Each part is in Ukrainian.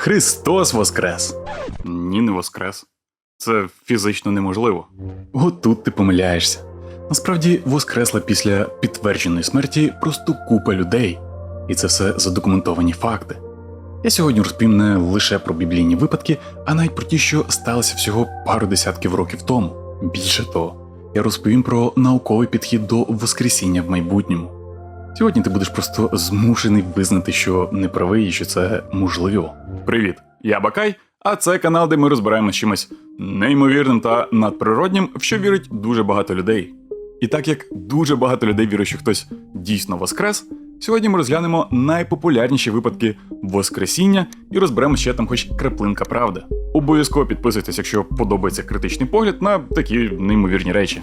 Христос Воскрес! Ні, не Воскрес. Це фізично неможливо. Отут ти помиляєшся. Насправді воскресла після підтвердженої смерті просто купа людей, і це все задокументовані факти. Я сьогодні розповім не лише про біблійні випадки, а навіть про ті, що сталися всього пару десятків років тому. Більше того, я розповім про науковий підхід до Воскресіння в майбутньому. Сьогодні ти будеш просто змушений визнати, що не правий і що це можливо. Привіт, я Бакай, а це канал, де ми розбираємо чимось неймовірним та надприроднім, в що вірить дуже багато людей. І так як дуже багато людей вірить, що хтось дійсно воскрес, сьогодні ми розглянемо найпопулярніші випадки Воскресіння і розберемо ще там хоч краплинка правди. Обов'язково підписуйтесь, якщо подобається критичний погляд на такі неймовірні речі.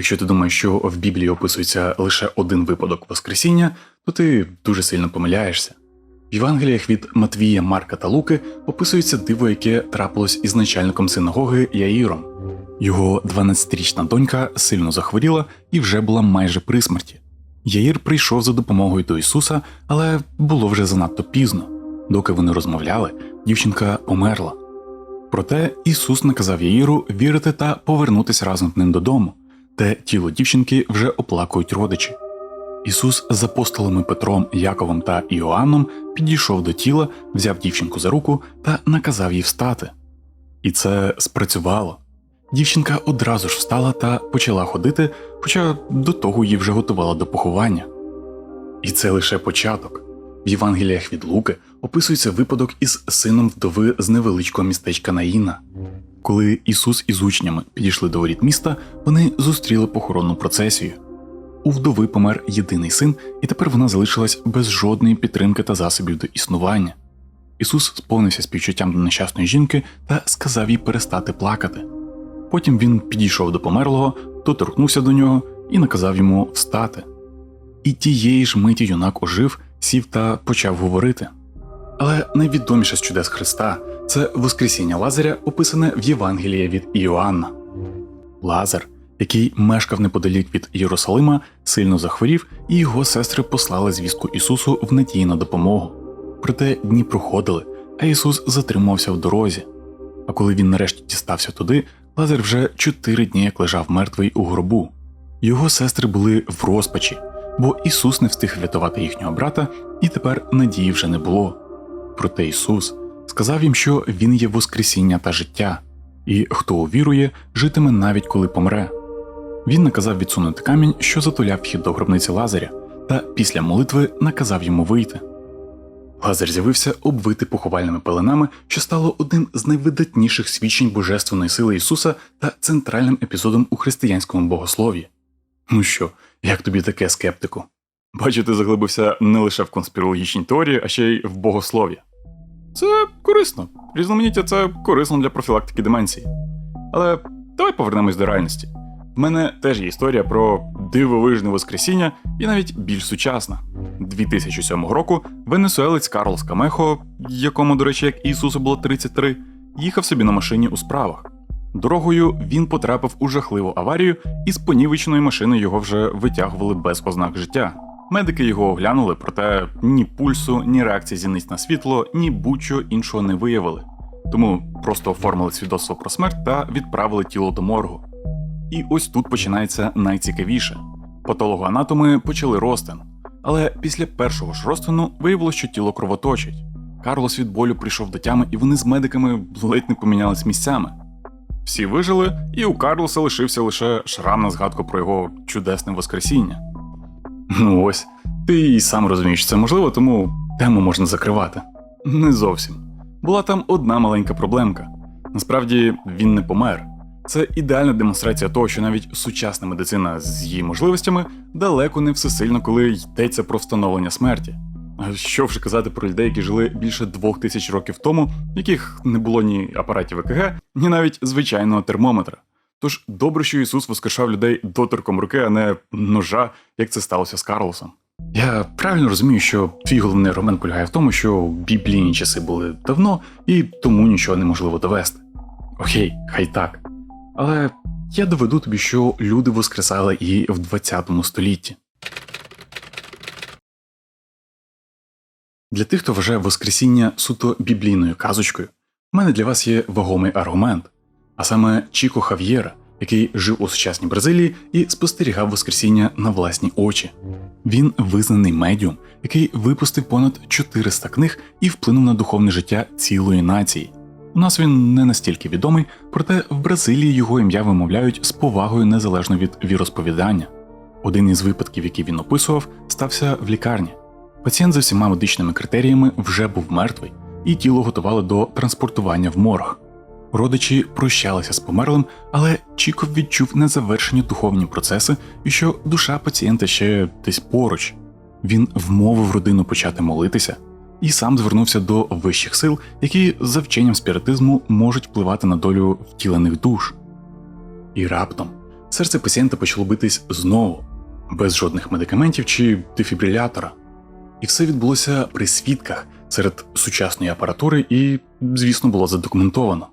Якщо ти думаєш, що в Біблії описується лише один випадок Воскресіння, то ти дуже сильно помиляєшся. В Євангеліях від Матвія, Марка та Луки описується диво, яке трапилось із начальником синагоги Яїром. Його 12-річна донька сильно захворіла і вже була майже при смерті. Яїр прийшов за допомогою до Ісуса, але було вже занадто пізно. Доки вони розмовляли, дівчинка померла. Проте Ісус наказав Яїру вірити та повернутися разом з ним додому, де тіло дівчинки вже оплакують родичі. Ісус з апостолами Петром, Яковом та Іоанном підійшов до тіла, взяв дівчинку за руку та наказав їй встати. І це спрацювало. Дівчинка одразу ж встала та почала ходити, хоча до того її вже готувала до поховання. І це лише початок. В Євангеліях від Луки описується випадок із сином вдови з невеличкого містечка Наїна. Коли Ісус із учнями підійшли до воріт міста, вони зустріли похоронну процесію. У вдови помер єдиний син, і тепер вона залишилась без жодної підтримки та засобів до існування. Ісус сповнився співчуттям до нещасної жінки та сказав їй перестати плакати. Потім він підійшов до померлого, доторкнувся до нього і наказав йому встати. І тієї ж миті юнак ожив, сів та почав говорити. Але найвідоміше з чудес Христа це Воскресіння Лазаря, описане в Євангелії від Іоанна. Лазар, який мешкав неподалік від Єрусалима, сильно захворів, і його сестри послали звістку Ісусу в надії на допомогу. Проте дні проходили, а Ісус затримався в дорозі. А коли він нарешті дістався туди, Лазар вже чотири дні як лежав мертвий у гробу. Його сестри були в розпачі, бо Ісус не встиг врятувати їхнього брата, і тепер надії вже не було. Проте Ісус сказав їм, що Він є Воскресіння та життя, і хто увірує, житиме навіть коли помре. Він наказав відсунути камінь, що затуляв вхід до гробниці Лазаря, та після молитви наказав йому вийти. Лазар з'явився обвитий поховальними пеленами, що стало одним з найвидатніших свідчень божественної сили Ісуса та центральним епізодом у християнському богослов'ї. Ну що, як тобі таке скептику? Бачу, ти заглибився не лише в конспірологічні теорії, а ще й в богослов'я. Це корисно. Різноманіття це корисно для профілактики деменції. Але давай повернемось до реальності. В мене теж є історія про дивовижне воскресіння і навіть більш сучасна. 2007 року венесуелець Карлос Камехо, якому, до речі, як Ісусу було 33, їхав собі на машині у справах. Дорогою він потрапив у жахливу аварію, і з понівеченої машини його вже витягували без ознак життя. Медики його оглянули, проте ні пульсу, ні реакції зіниць на світло, ні будь-що іншого не виявили. Тому просто оформили свідоцтво про смерть та відправили тіло до моргу. І ось тут починається найцікавіше. Патологоанатоми почали розтин, але після першого ж розтину виявилося, що тіло кровоточить. Карлос від болю прийшов до тями, і вони з медиками ледь не помінялись місцями. Всі вижили, і у Карлоса лишився лише шрам на згадку про його чудесне воскресіння. Ну ось, ти і сам розумієш, це можливо, тому тему можна закривати. Не зовсім. Була там одна маленька проблемка. Насправді він не помер. Це ідеальна демонстрація того, що навіть сучасна медицина з її можливостями далеко не всесильна, коли йдеться про встановлення смерті. Що вже казати про людей, які жили більше двох тисяч років тому, в яких не було ні апаратів ЕКГ, ні навіть звичайного термометра. Тож добре, що Ісус воскрешав людей доторком руки, а не ножа, як це сталося з Карлосом. Я правильно розумію, що твій головний аргумент полягає в тому, що біблійні часи були давно і тому нічого неможливо довести. Окей, хай так. Але я доведу тобі, що люди воскресали і в 20 столітті. Для тих, хто вважає Воскресіння суто біблійною казочкою, у мене для вас є вагомий аргумент, а саме Чіко Хав'єра, який жив у сучасній Бразилії і спостерігав Воскресіння на власні очі. Він визнаний медіум, який випустив понад 400 книг і вплинув на духовне життя цілої нації. У нас він не настільки відомий, проте в Бразилії його ім'я вимовляють з повагою незалежно від віросповідання. Один із випадків, який він описував, стався в лікарні. Пацієнт за всіма медичними критеріями вже був мертвий, і тіло готували до транспортування в морг. Родичі прощалися з померлим, але Чіков відчув незавершені духовні процеси і що душа пацієнта ще десь поруч. Він вмовив родину почати молитися і сам звернувся до вищих сил, які за вченням спіритизму можуть впливати на долю втілених душ. І раптом серце пацієнта почало битись знову, без жодних медикаментів чи дефібрилятора. І все відбулося при свідках серед сучасної апаратури, і, звісно, було задокументовано.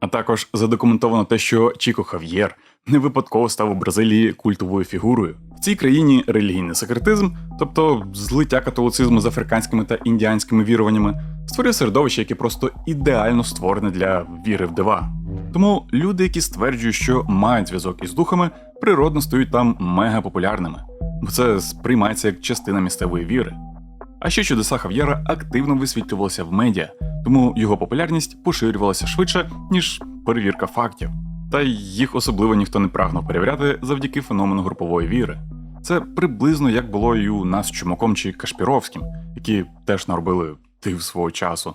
А також задокументовано те, що Чіко Хав'єр не випадково став у Бразилії культовою фігурою. В цій країні релігійний секретизм, тобто злиття католицизму з африканськими та індіанськими віруваннями, створює середовище, яке просто ідеально створене для віри в дива. Тому люди, які стверджують, що мають зв'язок із духами, природно стають там мега популярними, бо це сприймається як частина місцевої віри. А ще чудеса Хав'єра активно висвітлювалися в медіа, тому його популярність поширювалася швидше, ніж перевірка фактів. Та їх особливо ніхто не прагнув перевіряти завдяки феномену групової віри. Це приблизно як було і у нас Чумаком чи Кашпіровським, які теж наробили див свого часу.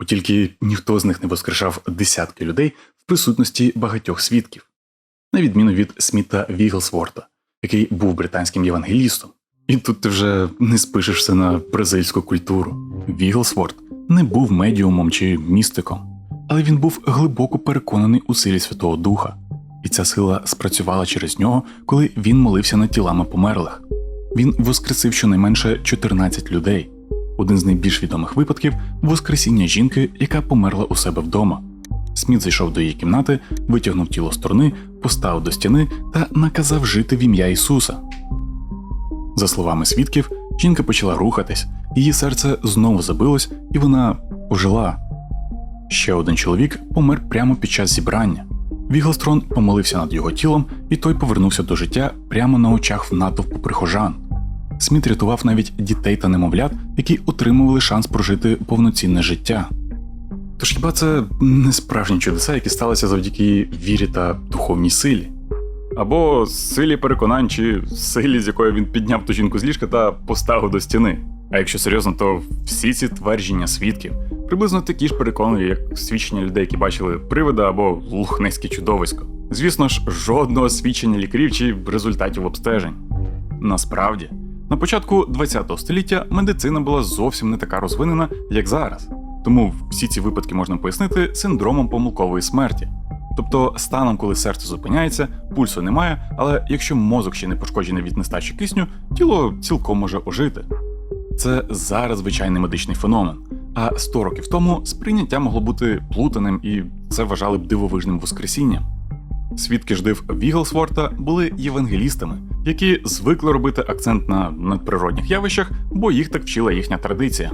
От тільки ніхто з них не воскрешав десятки людей в присутності багатьох свідків, на відміну від Сміта Віглсворта, який був британським євангелістом. І тут ти вже не спишешся на бразильську культуру. Віглсворт не був медіумом чи містиком, але він був глибоко переконаний у силі Святого Духа, і ця сила спрацювала через нього, коли він молився над тілами померлих. Він воскресив щонайменше 14 людей. Один з найбільш відомих випадків воскресіння жінки, яка померла у себе вдома. Сміт зайшов до її кімнати, витягнув тіло з труни, поставив до стіни та наказав жити в ім'я Ісуса. За словами свідків, жінка почала рухатись, її серце знову забилось, і вона ожила. Ще один чоловік помер прямо під час зібрання. Віглстрон помолився над його тілом, і той повернувся до життя прямо на очах в натовпу прихожан. Сміт рятував навіть дітей та немовлят, які отримували шанс прожити повноцінне життя. Тож хіба це не справжні чудеса, які сталися завдяки вірі та духовній силі? Або силі переконань, чи силі, з якої він підняв ту жінку з ліжка та поставив до стіни. А якщо серйозно, то всі ці твердження свідків приблизно такі ж переконливі, як свідчення людей, які бачили привида або лухнеське чудовисько. Звісно ж, жодного свідчення лікарів чи результатів обстежень. Насправді, на початку ХХ століття медицина була зовсім не така розвинена, як зараз. Тому всі ці випадки можна пояснити синдромом помилкової смерті. Тобто станом, коли серце зупиняється, пульсу немає, але якщо мозок ще не пошкоджений від нестачі кисню, тіло цілком може ожити. Це зараз звичайний медичний феномен. А 100 років тому сприйняття могло бути плутаним і це вважали б дивовижним воскресінням. Свідки ж див Віглсворта були євангелістами, які звикли робити акцент на надприродних явищах, бо їх так вчила їхня традиція.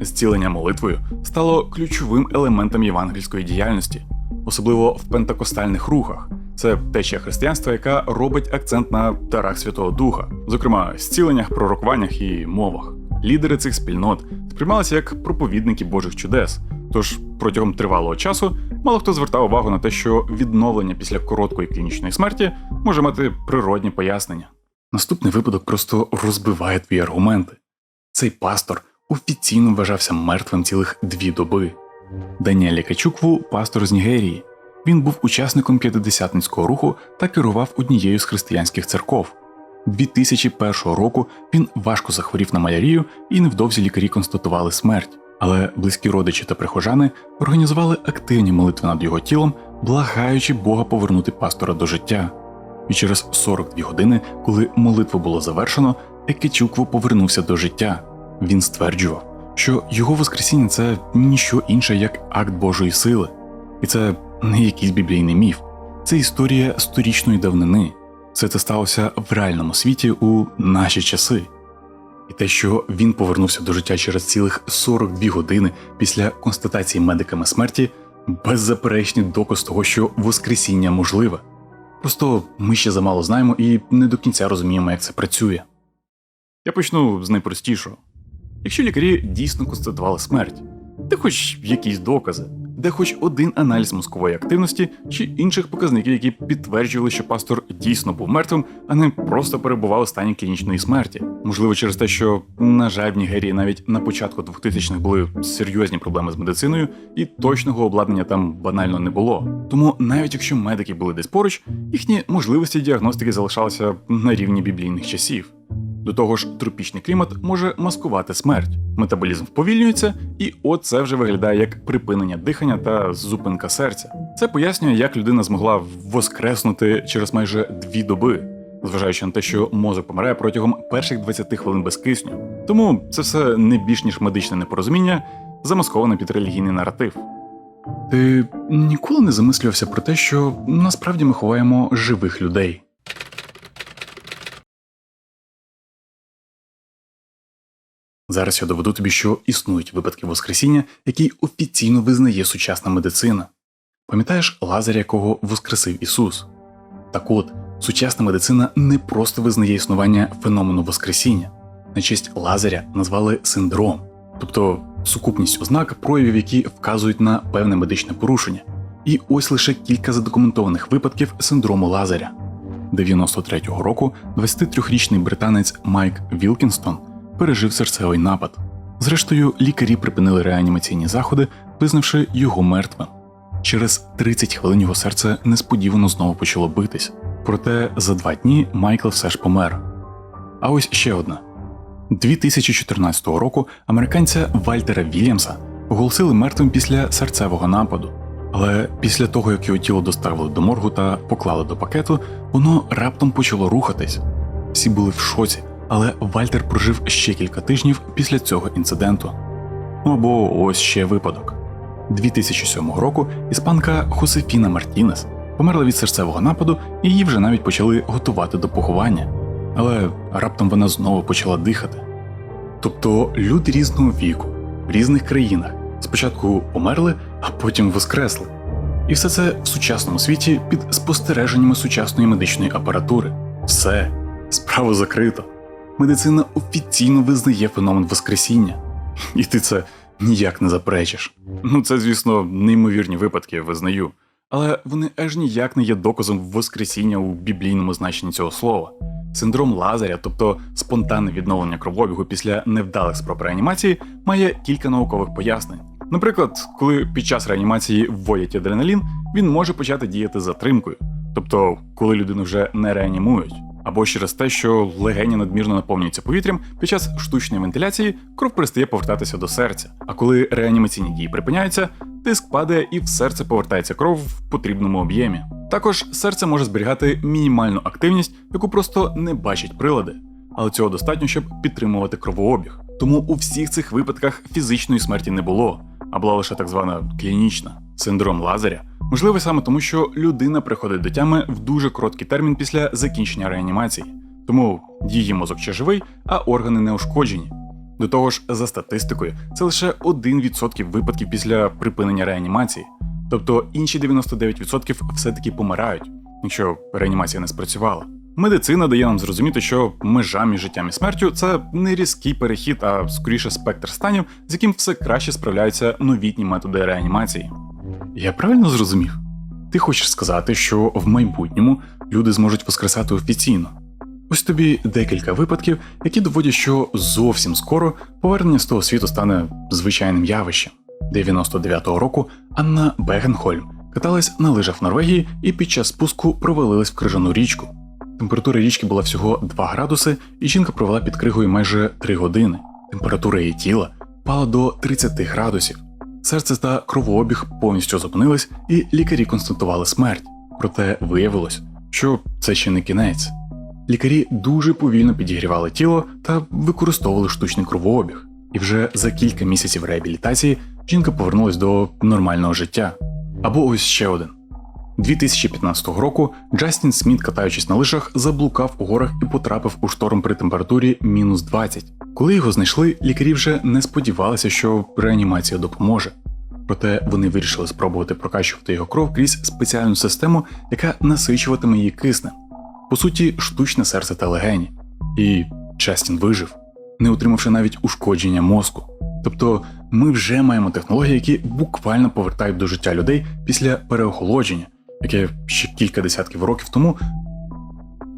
Зцілення молитвою стало ключовим елементом євангельської діяльності, особливо в пентакостальних рухах. Це течія християнства, яка робить акцент на дарах Святого Духа, зокрема зціленнях, пророкуваннях і мовах. Лідери цих спільнот сприймалися як проповідники Божих чудес. Тож протягом тривалого часу мало хто звертав увагу на те, що відновлення після короткої клінічної смерті може мати природні пояснення. Наступний випадок просто розбиває твої аргументи. Цей пастор офіційно вважався мертвим цілих дві доби. Даніель Качукву пастор з Нігерії. Він був учасником п'ятидесятницького руху та керував однією з християнських церков. 2001 року він важко захворів на малярію і невдовзі лікарі констатували смерть. Але близькі родичі та прихожани організували активні молитви над його тілом, благаючи Бога повернути пастора до життя. І через 42 години, коли молитву було завершено, Екечукво повернувся до життя. Він стверджував, що його воскресіння це ніщо інше, як акт Божої сили, і це не якийсь біблійний міф, це історія сторічної давнини. Все це сталося в реальному світі у наші часи. І те, що він повернувся до життя через цілих 42 години після констатації медиками смерті, беззаперечний доказ того, що Воскресіння можливе. Просто ми ще замало знаємо і не до кінця розуміємо, як це працює. Я почну з найпростішого. Якщо лікарі дійсно констатували смерть, де хоч якісь докази, де хоч один аналіз мозкової активності чи інших показників, які підтверджували, що пастор дійсно був мертвим, а не просто перебував у стані клінічної смерті. Можливо, через те, що, на жаль, в Нігерії навіть на початку 2000-х були серйозні проблеми з медициною, і точного обладнання там банально не було. Тому навіть якщо медики були десь поруч, їхні можливості діагностики залишалися на рівні біблійних часів. До того ж, тропічний клімат може маскувати смерть. Метаболізм вповільнюється, і от це вже виглядає як припинення дихання та зупинка серця. Це пояснює, як людина змогла воскреснути через майже дві доби, зважаючи на те, що мозок помирає протягом перших 20 хвилин без кисню. Тому це все не більш ніж медичне непорозуміння, замасковане під релігійний наратив. Ти ніколи не замислювався про те, що насправді ми ховаємо живих людей. Зараз я доведу тобі, що існують випадки Воскресіння, які офіційно визнає сучасна медицина. Пам'ятаєш Лазаря, якого воскресив Ісус? Так от, сучасна медицина не просто визнає існування феномену Воскресіння. На честь Лазаря назвали синдром, тобто сукупність ознак, проявів, які вказують на певне медичне порушення. І ось лише кілька задокументованих випадків синдрому Лазаря. 93-го року 23-річний британець Майк Вілкінстон пережив серцевий напад. Зрештою, лікарі припинили реанімаційні заходи, визнавши його мертвим. Через 30 хвилин його серце несподівано знову почало битись. Проте за два дні Майкл все ж помер. А ось ще одна: 2014 року американця Вальтера Вільямса оголосили мертвим після серцевого нападу. Але після того, як його тіло доставили до моргу та поклали до пакету, воно раптом почало рухатись. Всі були в шоці, але Вальтер прожив ще кілька тижнів після цього інциденту. Ну або ось ще випадок. 2007 року іспанка Хосефіна Мартінес померла від серцевого нападу, і її вже навіть почали готувати до поховання. Але раптом вона знову почала дихати. Тобто люди різного віку, в різних країнах спочатку померли, а потім воскресли. І все це в сучасному світі під спостереженнями сучасної медичної апаратури. Все, справу закрито. Медицина офіційно визнає феномен Воскресіння, і ти це ніяк не заперечиш. Ну, це, звісно, неймовірні випадки, визнаю, але вони аж ніяк не є доказом Воскресіння у біблійному значенні цього слова. Синдром Лазаря, тобто спонтанне відновлення кровообігу після невдалих спроб реанімації, має кілька наукових пояснень. Наприклад, коли під час реанімації вводять адреналін, він може почати діяти затримкою, тобто коли людину вже не реанімують, або через те, що легені надмірно наповнюються повітрям, під час штучної вентиляції кров перестає повертатися до серця. А коли реанімаційні дії припиняються, тиск падає і в серце повертається кров в потрібному об'ємі. Також серце може зберігати мінімальну активність, яку просто не бачать прилади, але цього достатньо, щоб підтримувати кровообіг. Тому у всіх цих випадках фізичної смерті не було, а була лише так звана клінічна синдром Лазаря. Можливо, саме тому, що людина приходить до тями в дуже короткий термін після закінчення реанімації, тому її мозок ще живий, а органи не ушкоджені. До того ж, за статистикою, це лише 1% випадків після припинення реанімації, тобто інші 99% все-таки помирають, якщо реанімація не спрацювала. Медицина дає нам зрозуміти, що межа між життям і смертю це не різкий перехід, а скоріше спектр станів, з яким все краще справляються новітні методи реанімації. Я правильно зрозумів? Ти хочеш сказати, що в майбутньому люди зможуть воскресати офіційно. Ось тобі декілька випадків, які доводять, що зовсім скоро повернення з того світу стане звичайним явищем. 99-го року Анна Бегенхольм каталась на лижах в Норвегії і під час спуску провалилась в крижану річку. Температура річки була всього 2 градуси, і жінка провела під кригою майже 3 години. Температура її тіла впала до 30 градусів. Серце та кровообіг повністю зупинились, і лікарі констатували смерть. Проте виявилось, що це ще не кінець. Лікарі дуже повільно підігрівали тіло та використовували штучний кровообіг. І вже за кілька місяців реабілітації жінка повернулась до нормального життя. Або ось ще один. 2015 року Джастін Сміт, катаючись на лижах, заблукав у горах і потрапив у шторм при температурі мінус 20. Коли його знайшли, лікарі вже не сподівалися, що реанімація допоможе. Проте вони вирішили спробувати прокачувати його кров крізь спеціальну систему, яка насичуватиме її киснем. По суті, штучне серце та легені. І Джастін вижив, не отримавши навіть ушкодження мозку. Тобто ми вже маємо технології, які буквально повертають до життя людей після переохолодження, яке ще кілька десятків років тому,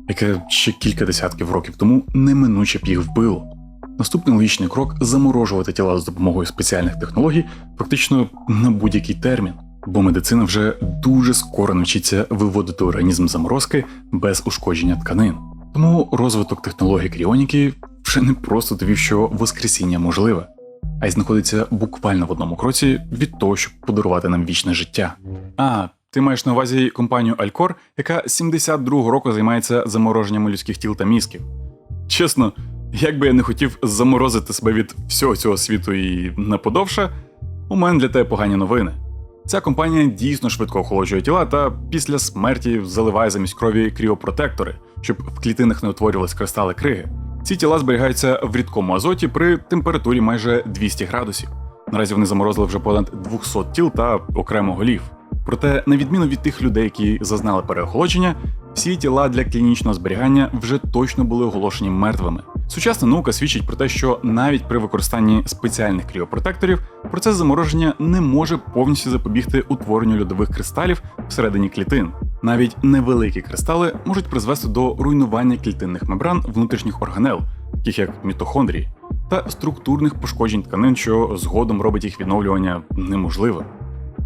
яке ще кілька десятків років тому неминуче б їх вбило. Наступний логічний крок заморожувати тіла з допомогою спеціальних технологій фактично на будь-який термін, бо медицина вже дуже скоро навчиться виводити організм заморозки без ушкодження тканин. Тому розвиток технологій кріоніки вже не просто довів, що воскресіння можливе, а й знаходиться буквально в одному кроці від того, щоб подарувати нам вічне життя. А, ти маєш на увазі компанію Алькор, яка 72-го року займається замороженням людських тіл та мізків. Чесно, як би я не хотів заморозити себе від всього цього світу і наподовше, у мене для тебе погані новини. Ця компанія дійсно швидко охолоджує тіла та після смерті заливає замість крові кріопротектори, щоб в клітинах не утворювались кристали криги. Ці тіла зберігаються в рідкому азоті при температурі майже 200 градусів. Наразі вони заморозили вже понад 200 тіл та окремо голів. Проте, на відміну від тих людей, які зазнали переохолодження, всі тіла для клінічного зберігання вже точно були оголошені мертвими. Сучасна наука свідчить про те, що навіть при використанні спеціальних кріопротекторів процес замороження не може повністю запобігти утворенню льодових кристалів всередині клітин. Навіть невеликі кристали можуть призвести до руйнування клітинних мембран внутрішніх органел, таких як мітохондрії, та структурних пошкоджень тканин, що згодом робить їх відновлювання неможливим.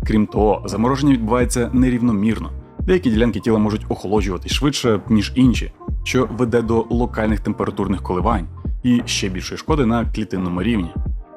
Крім того, замороження відбувається нерівномірно. Деякі ділянки тіла можуть охолоджувати швидше, ніж інші, що веде до локальних температурних коливань і ще більшої шкоди на клітинному рівні.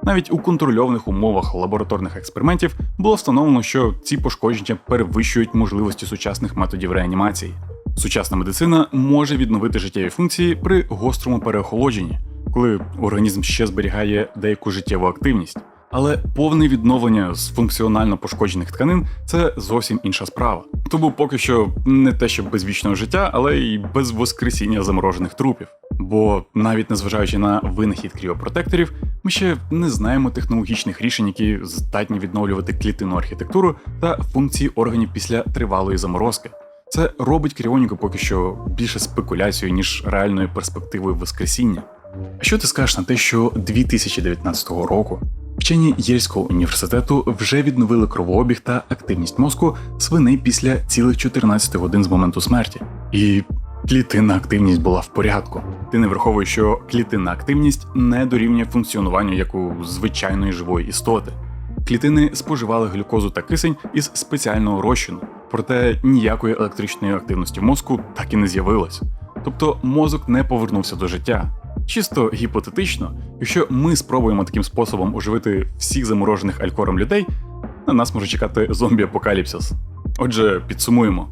Навіть у контрольованих умовах лабораторних експериментів було встановлено, що ці пошкодження перевищують можливості сучасних методів реанімації. Сучасна медицина може відновити життєві функції при гострому переохолодженні, коли організм ще зберігає деяку життєву активність. Але повне відновлення з функціонально пошкоджених тканин це зовсім інша справа. Тому поки що не те, що без вічного життя, але й без воскресіння заморожених трупів. Бо навіть незважаючи на винахід кріопротекторів, ми ще не знаємо технологічних рішень, які здатні відновлювати клітинну архітектуру та функції органів після тривалої заморозки. Це робить кріоніку поки що більше спекуляцією, ніж реальною перспективою воскресіння. А що ти скажеш на те, що 2019 року Вчені Єльського університету вже відновили кровообіг та активність мозку свиней після цілих 14 годин з моменту смерті. І клітинна активність була в порядку. Ти не враховуєш, що клітинна активність не дорівнює функціонуванню як у звичайної живої істоти. Клітини споживали глюкозу та кисень із спеціального розчину, проте ніякої електричної активності мозку так і не з'явилось. Тобто мозок не повернувся до життя. Чисто гіпотетично, якщо ми спробуємо таким способом оживити всіх заморожених алькором людей, на нас може чекати зомбі-апокаліпсис. Отже, підсумуємо.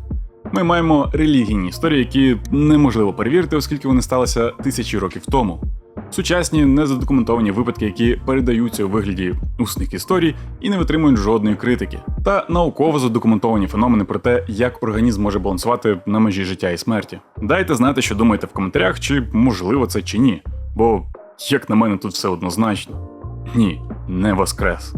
Ми маємо релігійні історії, які неможливо перевірити, оскільки вони сталися тисячі років тому. Сучасні незадокументовані випадки, які передаються у вигляді усних історій і не витримують жодної критики, та науково задокументовані феномени про те, як організм може балансувати на межі життя і смерті. Дайте знати, що думаєте в коментарях, чи можливо це чи ні. Бо, як на мене, тут все однозначно. Ні, не воскрес.